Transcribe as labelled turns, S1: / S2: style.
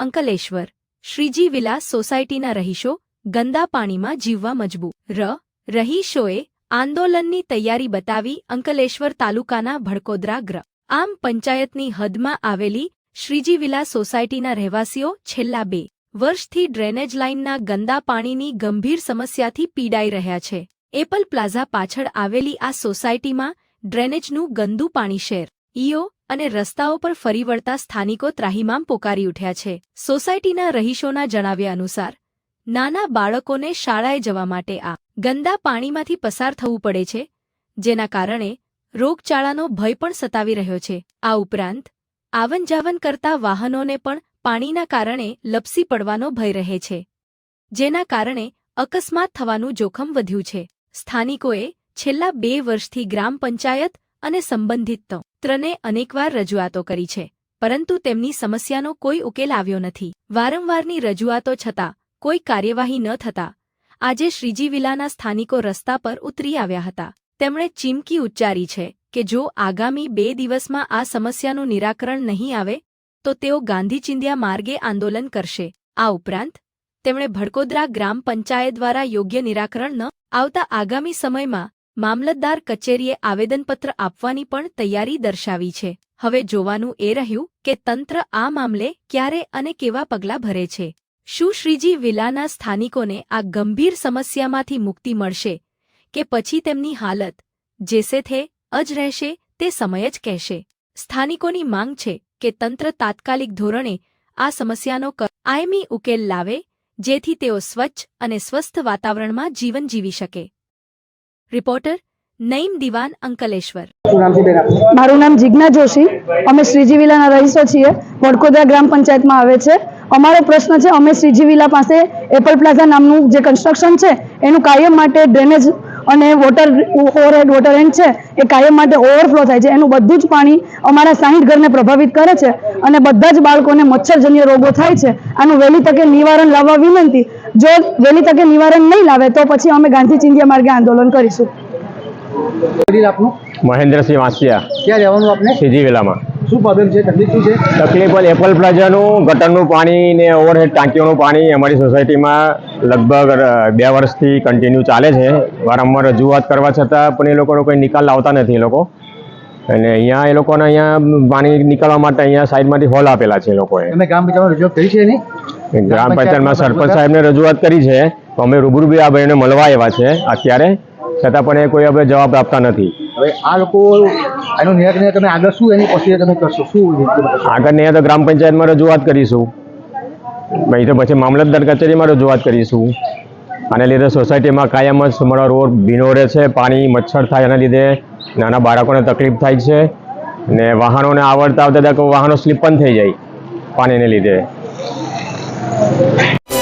S1: અંકલેશ્વર. શ્રીજી વિલાસ સોસાયટીના રહીશો ગંદા પાણીમાં જીવવા મજબૂર. ર. રહીશોએ આંદોલનની તૈયારી બતાવી અંકલેશ્વર તાલુકાના ભડકોદરા ગ્ર. આમ પંચાયતની હદમાં આવેલી શ્રીજી વિલાસ સોસાયટીના રહેવાસીઓ છેલ્લા બે વર્ષથી ડ્રેનેજ લાઇનના ગંદા પાણીની ગંભીર સમસ્યાથી પીડાઈ રહ્યા છે. એપલ પ્લાઝા પાછળ આવેલી આ સોસાયટીમાં ડ્રેનેજનું ગંદુ પાણી શેર ઈઓ અને રસ્તાઓ પર ફરી વળતા સ્થાનિકો ત્રાહિમામ પોકારી ઉઠ્યા છે. સોસાયટીના રહીશોના જણાવ્યા અનુસાર, નાના બાળકોને શાળાએ જવા માટે આ ગંદા પાણીમાંથી પસાર થવું પડે છે, જેના કારણે રોગચાળાનો ભય પણ સતાવી રહ્યો છે. આ ઉપરાંત આવન જાવન કરતા વાહનોને પણ પાણીના કારણે લપસી પડવાનો ભય રહે છે, જેના કારણે અકસ્માત થવાનું જોખમ વધ્યું છે. સ્થાનિકોએ છેલ્લા બે વર્ષથી ગ્રામ પંચાયત અને સંબંધિત ત્રણે અનેકવાર રજૂઆતો કરી છે, પરંતુ તેમની સમસ્યાનો કોઈ ઉકેલ આવ્યો નથી. વારંવારની રજૂઆતો છતાં, કોઈ કાર્યવાહી ન થતા, આજે શ્રીજી વિલાના સ્થાનિકો રસ્તા પર ઉતરી આવ્યા હતા. તેમણે ચીમકી ઉચ્ચારી છે કે જો આગામી બે દિવસમાં આ સમસ્યાનું નિરાકરણ નહીં આવે, તો તેઓ ગાંધી ચિંધ્યા માર્ગે આંદોલન કરશે. આ ઉપરાંત, તેમણે ભડકોદરા ગ્રામ પંચાયત દ્વારા યોગ્ય નિરાકરણ ન આવતા આગામી સમયમાં મામલતદાર કચેરીએ આવેદનપત્ર આપવાની પણ તૈયારી દર્શાવી છે. હવે જોવાનું એ રહ્યું કે તંત્ર આ મામલે ક્યારે અને કેવા પગલાં ભરે છે. શું શ્રીજી વિલાના સ્થાનિકોને આ ગંભીર સમસ્યામાંથી મુક્તિ મળશે કે પછી તેમની હાલત જેસે થે અજ રહેશે તે સમય જ કહેશે. સ્થાનિકોની માંગ છે કે તંત્ર તાત્કાલિક ધોરણે આ સમસ્યાનો કાયમી ઉકેલ લાવે જેથી તેઓ સ્વચ્છ અને સ્વસ્થ વાતાવરણમાં જીવન જીવી શકે. રિપોર્ટર નઈમ દિવાન અંકલેશ્વર.
S2: મારું નામ જિજ્ઞા જોશી. અમે શ્રીજી વિલાના રહીશો છીએ. વડકોદરા ગ્રામ પંચાયતમાં આવે છે. અમારો પ્રશ્ન છે અમે શ્રીજી વિલા પાસે એપલ પ્લાઝા નામનું જે કન્સ્ટ્રક્શન છે એનું કાયમ માટે ડ્રેનેજ અને વોટર ઓવરહેડ વોટર એન્ડ છે એ કાયમ માટે ઓવરફ્લો થાય છે. એનું બધું જ પાણી અમારા સાહીઠ ઘરને પ્રભાવિત કરે છે અને બધા જ બાળકોને મચ્છરજન્ય રોગો થાય છે. આનું વહેલી તકે નિવારણ લાવવા વિનંતી જો વહેલી તકે નિવારણ નહીં લાવે તો પછી અમે ગાંધી ચિંધ્યા માર્ગે આંદોલન કરીશું.
S3: મહેન્દ્રસિંહ વાંસિયા.
S4: ક્યાં રહેવાનું આપને?
S3: સીજી વેલામાં
S4: શું પ્રોબ્લેમ છે? તકલીફ શું છે?
S3: તકલીફ પણ એપલ પ્લાઝાનું ગટરનું પાણી ને ઓવરહેડ ટાંકીઓનું પાણી અમારી સોસાયટીમાં લગભગ બે વર્ષથી કન્ટિન્યુ ચાલે છે. વારંવાર રજૂઆત કરવા છતાં પણ એ લોકોનો કોઈ નિકાલ લાવતા નથી એ લોકો. અને અહીંયા એ લોકોને અહીંયા પાણી નીકળવા માટે અહીંયા સાઈડમાંથી હોલ આપેલા છે એ લોકોએ.
S4: અમે ગામ રજૂઆત કરી છે એની?
S3: ગ્રામ પંચાયતમાં સરપંચ સાહેબને રજૂઆત કરી છે. તો અમે રૂબરૂ બી આ ભાઈને મળવા આવ્યા છે અત્યારે. છતાં પણ એ કોઈ હવે જવાબ આપતા નથી.
S4: હવે આ લોકો એનું નિરાકરણ તમે આગળ શું એની પ્રોસિજર તમે કરશો? શું
S3: આગળ નહીં તો ગ્રામ પંચાયતમાં રજૂઆત કરીશું. નહીં તો પછી મામલતદાર કચેરીમાં રજૂઆત કરીશું. આને લીધે સોસાયટીમાં કાયમ જ અમારો રોડ ભીનો રહે છે પાણી મચ્છર થાય એના લીધે નાના બાળકોને તકલીફ થાય છે. ને વાહનોને આવડતા આવતા વાહનો સ્લીપ પણ થઈ જાય પાણીને લીધે. Thank you.